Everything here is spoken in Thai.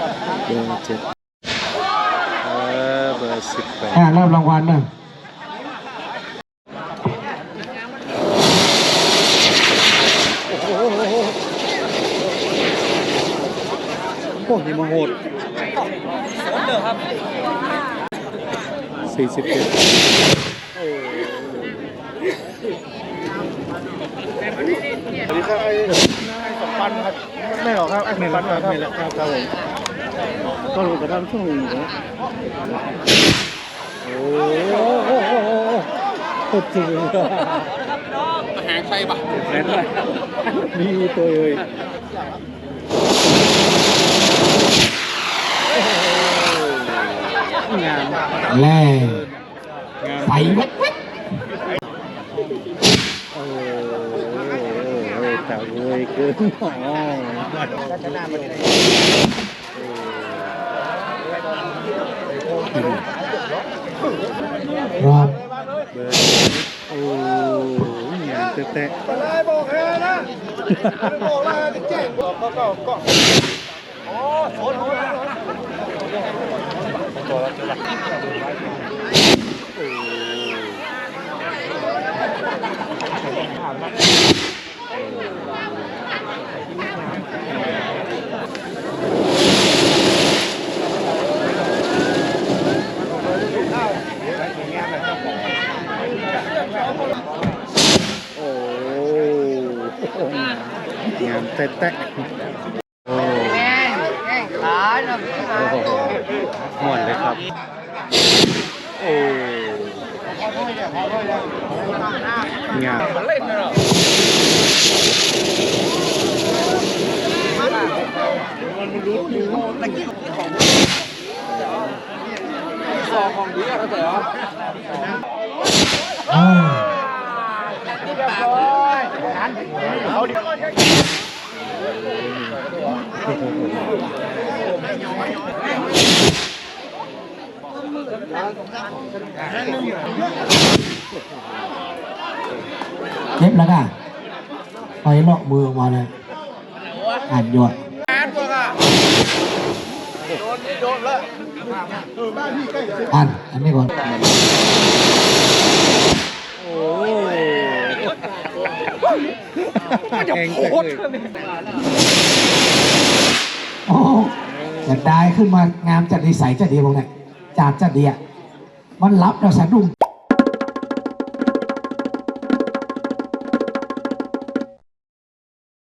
เบอร์เจ็ดเบอร์สิบแปดอะเริ่มรางวัลนะโอ้ยมังโหดสี่สิบเจ็ดสวัสดีครับไอ้สมปันครับไม่หรอกครับไอ้สมปันครับนี่แหละครับครับผม ก็รู้กระทำช่วงหนึ่งนะโอ้โหโอ้โหโอ้โหโคตรจริงเลยหางใครปะแน่นเลยนี่ตัวเลยงามแล่งามไฟแว๊บโอ้โหแต่รวยเกินหอรอบเบอร์โอ้ยงามเตะบอกแค่นะบอ กว่าเจ๊ งามเตะเตะโอ้ขายนะโอ้โหหมดเลยครับ โอ้งามเล่นเหรออ้าว เล็บแล้วก็ไปเลาะมือออกมาเลยอ่านหยดงานพวกอะโดนโดนแล้วอ่านอันนี้ก่อน โอ้ แข่งจังเลยโอ้จะได้ขึ้นมางามจัดนิสัยจัดดีพวงเนี่ยจากจัดดีอะมันรับเราสะดุ้ง